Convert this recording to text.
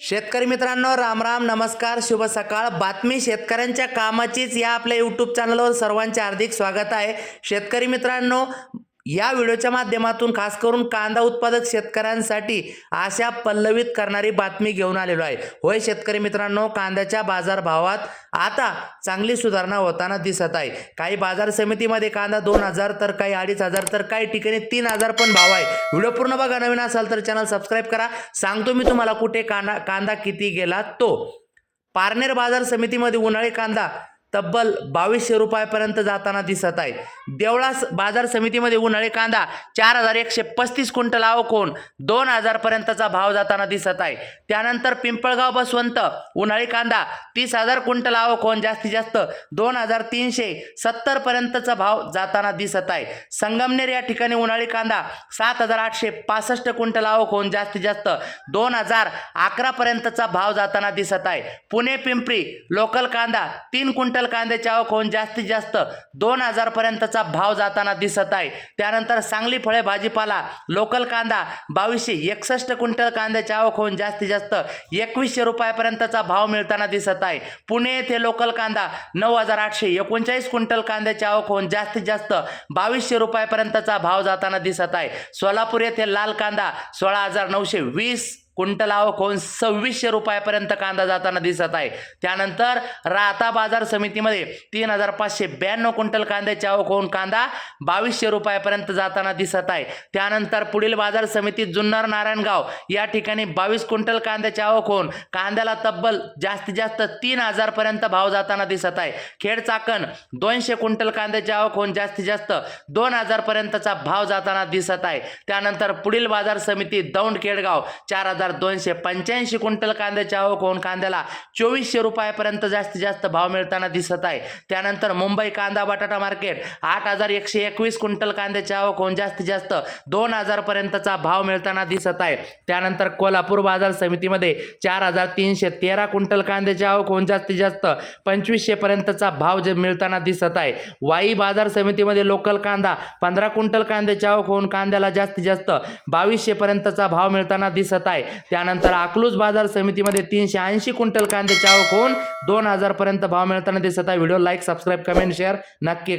शेतकरी मित्रांनो राम राम नमस्कार शुभ सकाळ. बातमी शेतकऱ्यांच्या कामाचीच या आपल्या यूट्यूब चॅनलवर सर्वांचे हार्दिक स्वागत आहे. शेतकरी मित्रांनो या व्हिडिओच्या माध्यमातून खास करून कांदा उत्पादक शेतकऱ्यांसाठी आशा पल्लवित करणारी बातमी घेऊन आलेलो आहे. होय शेतकरी मित्रांनो कांद्याच्या बाजारभावात आता चांगली सुधारणा होताना दिसत आहे. काही बाजार समितीमध्ये कांदा दोन हजार तर काही अडीच हजार तर काही ठिकाणी तीन हजार पण भाव आहे. व्हिडिओ पूर्ण बघा. नवीन असाल तर चॅनल सबस्क्राईब करा. सांगतो मी तुम्हाला कुठे कांदा कांदा किती गेला तो. पारनेर बाजार समितीमध्ये उन्हाळी कांदा तब्बल बावीसशे रुपयापर्यंत जाताना दिसत आहे देवळा बाजार समितीमध्ये उन्हाळी कांदा चार हजार एकशे पस्तीस क्विंटल होऊन दोन हजारपर्यंतचा भाव जाताना दिसत आहे. त्यानंतर पिंपळगाव बसवंत उन्हाळी कांदा तीस हजार क्विंटल आवकोन जास्तीत जास्त दोन हजार तीनशे सत्तरपर्यंतचा भाव जाताना दिसत आहे. संगमनेर या ठिकाणी उन्हाळी कांदा सात हजार आठशे पासष्ट क्विंटल होऊन जास्तीत जास्त दोन हजार अकरापर्यंतचा भाव जाताना दिसत आहे. पुणे पिंपरी लोकल कांदा तीन क्विंटल कांद्याची आवक होऊन जास्तीत जास्त दोन हजारपर्यंतचा भाव जाताना दिसत आहे. त्यानंतर सांगली फळे भाजीपाला लोकल कांदा बावीसशे एकसष्ट क्विंटल कांद्याची आवक होऊन जास्तीत जास्त एकवीसशे रुपयापर्यंतचा भाव मिळताना दिसत आहे. पुणे येथे लोकल कांदा नऊ हजार आठशे एकोणचाळीस क्विंटल कांद्याची आवक होऊन जास्तीत जास्त बावीसशे रुपयापर्यंतचा भाव जाताना दिसत आहे. सोलापूर येथे लाल कांदा सोळा हजार नऊशे वीस क्विंटल आवक होऊन सव्वीसशे रुपयापर्यंत कांदा जाताना दिसत आहे. त्यानंतर राहता बाजार समितीमध्ये तीन हजार पाचशे ब्याण्णव क्विंटल कांद्याची आवक होऊन कांदा बावीसशे रुपयापर्यंत जाताना दिसत आहे. त्यानंतर पुढील बाजार समितीत जुन्नर नारायणगाव या ठिकाणी बावीस क्विंटल कांद्याची आवक होऊन कांद्याला तब्बल जास्तीत जास्त तीन हजारपर्यंत भाव जाताना दिसत आहे. खेड चाकण दोनशे क्विंटल कांद्याची आवक होऊन जास्तीत जास्त दोन हजारपर्यंतचा भाव जाताना दिसत आहे. त्यानंतर पुढील बाजार समिती दौंड केडगाव चार हजार दोनशे पंच्याऐंशी क्विंटल कांद्याची आवक होऊन कांद्याला चोवीसशे रुपयापर्यंत जास्तीत जास्त भाव मिळताना दिसत आहे. त्यानंतर मुंबई कांदा बटाटा मार्केट आठ हजार एकशे एकवीस क्विंटल कांद्याची आवक होऊन जास्तीत जास्त दोन हजारपर्यंतचा भाव मिळताना दिसत आहे. त्यानंतर कोल्हापूर बाजार समितीमध्ये चार हजार तीनशे तेरा क्विंटल कांद्याची आवक होऊन जास्तीत जास्त पंचवीसशे पर्यंतचा भाव जे मिळताना दिसत आहे. वाई बाजार समितीमध्ये लोकल कांदा पंधरा क्विंटल कांद्याची आवक होऊन कांद्याला जास्तीत जास्त बावीसशे पर्यंतचा भाव मिळताना दिसत आहे. त्यानंतर अकलूज बाजार समितीमध्ये तीनशे ऐंशी क्विंटल कांद्याची आवक होऊन दोन हजार पर्यंत भाव मिळताना दिसत आहे. Video like subscribe comment share नक्की